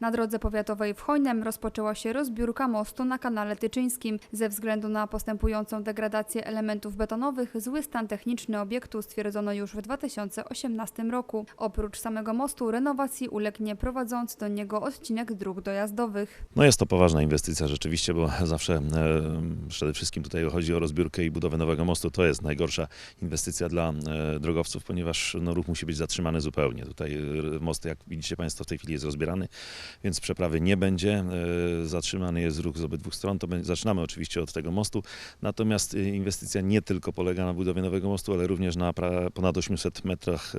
Na drodze powiatowej w Chojnem rozpoczęła się rozbiórka mostu na kanale Tyczyńskim. Ze względu na postępującą degradację elementów betonowych, zły stan techniczny obiektu stwierdzono już w 2018 roku. Oprócz samego mostu renowacji ulegnie prowadzący do niego odcinek dróg dojazdowych. No jest to poważna inwestycja rzeczywiście, bo zawsze e, przede wszystkim tutaj chodzi o rozbiórkę i budowę nowego mostu. To jest najgorsza inwestycja dla e, drogowców, ponieważ no, ruch musi być zatrzymany zupełnie. Tutaj e, most, jak widzicie Państwo, w tej chwili jest rozbierany, więc przeprawy nie będzie. E, zatrzymany jest ruch z obydwu stron. To będzie, zaczynamy oczywiście od tego mostu. Natomiast e, inwestycja nie tylko polega na budowie nowego mostu, ale również na pra, ponad 800 metrach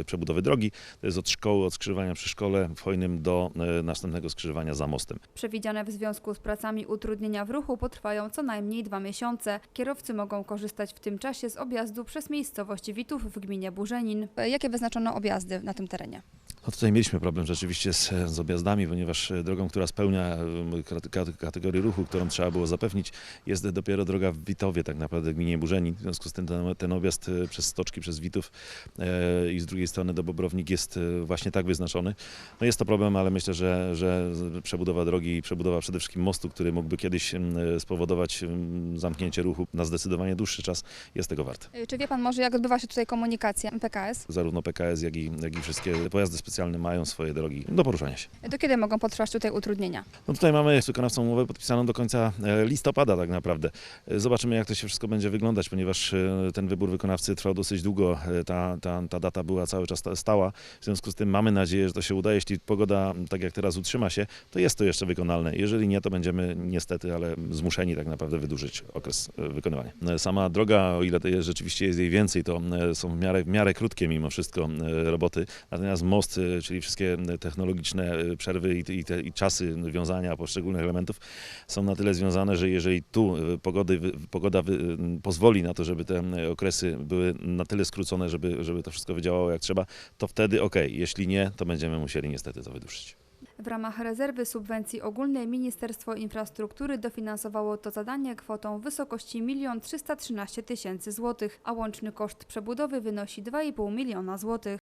e, przebudowy drogi. To jest od szkoły, od skrzyżowania przy szkole w Hojnym do następnego skrzyżowania za mostem. Przewidziane w związku z pracami utrudnienia w ruchu potrwają co najmniej dwa miesiące. Kierowcy mogą korzystać w tym czasie z objazdu przez miejscowość Witów w gminie Burzenin. Jakie wyznaczono objazdy na tym terenie? No tutaj mieliśmy problem rzeczywiście z, z objazdami, ponieważ e, drogą, która spełnia kategorię ruchu, którą trzeba było zapewnić, jest dopiero droga w Witowie, tak naprawdę w gminie Burzenin. W związku z tym ten, ten objazd e, przez Stoczki, przez Witów e, i z drugiej strony do Bobrownik jest e, właśnie tak wyznaczony. No jest to problem, ale myślę, że, że przebudowa drogi i przebudowa przede wszystkim mostu, który mógłby kiedyś spowodować zamknięcie ruchu na zdecydowanie dłuższy czas, jest tego wart. Czy wie Pan może, jak odbywa się tutaj komunikacja PKS? Zarówno PKS, jak i, jak i wszystkie pojazdy specjalne mają swoje drogi do poruszania się. Do kiedy mogą potrwać tutaj utrudnienia? No tutaj mamy z wykonawcą umowę podpisaną do końca e, listopada tak naprawdę. E, Zobaczymy jak to się wszystko będzie wyglądać, ponieważ e, ten wybór wykonawcy trwał dosyć długo. Ta, ta, ta data była cały czas sta- stała. W związku z tym mamy nadzieję, że to się uda. Jeśli pogoda tak jak teraz utrzyma się, to jest to jeszcze wykonalne. Jeżeli nie, to będziemy niestety, ale zmuszeni tak naprawdę wydłużyć okres wykonywania. Sama droga, o ile to jest, rzeczywiście jest jej więcej, to są w miarę, w miarę krótkie mimo wszystko roboty. Natomiast most, e, czyli wszystkie technologiczne e, przerwy i, i, te, i czasy wiązania poszczególnych elementów są na tyle związane, że jeżeli tu e, pogody, pogoda pozwoli na to, żeby te okresy były na tyle skrócone, żeby, żeby to wszystko wydziałało jak trzeba, to wtedy ok. Jeśli nie, to będziemy musieli niestety to wydłużyć. W ramach rezerwy subwencji ogólnej Ministerstwo Infrastruktury dofinansowało to zadanie kwotą w wysokości 1 313 tysięcy złotych, a łączny koszt przebudowy wynosi 2,5 miliona złotych.